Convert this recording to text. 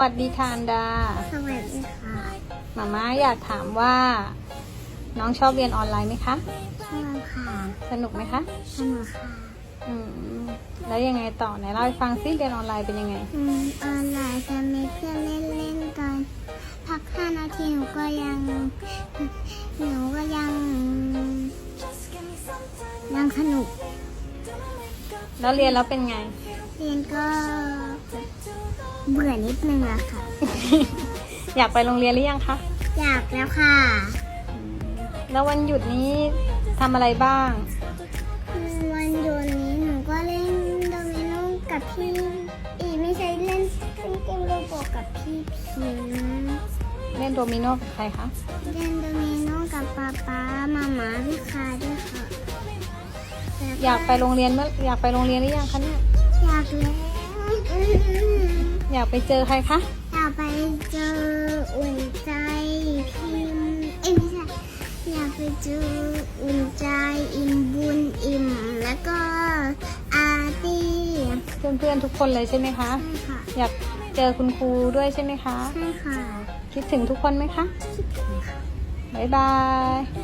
วัสดีค่ะอันดา สวัสดีค่ะมาม่าอยากถามว่า น้องชอบเรียนออนไลน์ไหมคะ ชอบค่ะ สนุกไหมคะ สนุกค่ะ อืม แล้วยังไงต่อไหนเล่าให้ฟังซิเรียนออนไลน์เป็นยังไง อืม ออนไลน์จะมีเพื่อนเล่นเล่นๆตอนพักห้านาทีหนูก็ยังหนูก็ยัง ยังสนุก แล้วเรียนแล้วเป็นไง เรียนก็ เบื่อนิดนึงอะค่ะ อยากไปโรงเรียนหรือยังคะ อยากแล้วค่ะ แล้ววันหยุดนี้ทำอะไรบ้างอืมวันหยุดนี้หนูก็เล่นโดมิโนกับพี่อีไม่ใช่เล่นเล่นเกมโรบอทกับพี่พิมพ์เล่นโดมิโนกับใครคะเล่นโดมิโนกับป๊าป๊ามาม่าพี่คาด้วยค่ะแล้วอยากไปโรงเรียนเมื่ออยากไปโรงเรียนหรือยังคะเนี่ยอยากแล้ว อยากไปเจอใครคะ อยากไปเจออุ่นใจพิมพ์เอ้ยไม่ใช่อยากไปเจออุ่นใจอิ่มบุญอิ่มแล้วก็อาร์ตี้เพื่อนๆทุกคนเลยใช่ไหมคะ ใช่ค่ะอยากเจอคุณครูด้วยใช่ไหมคะ ใช่ค่ะ คิดถึงทุกคนไหมคะ คิดถึงค่ะ บ๊ายบาย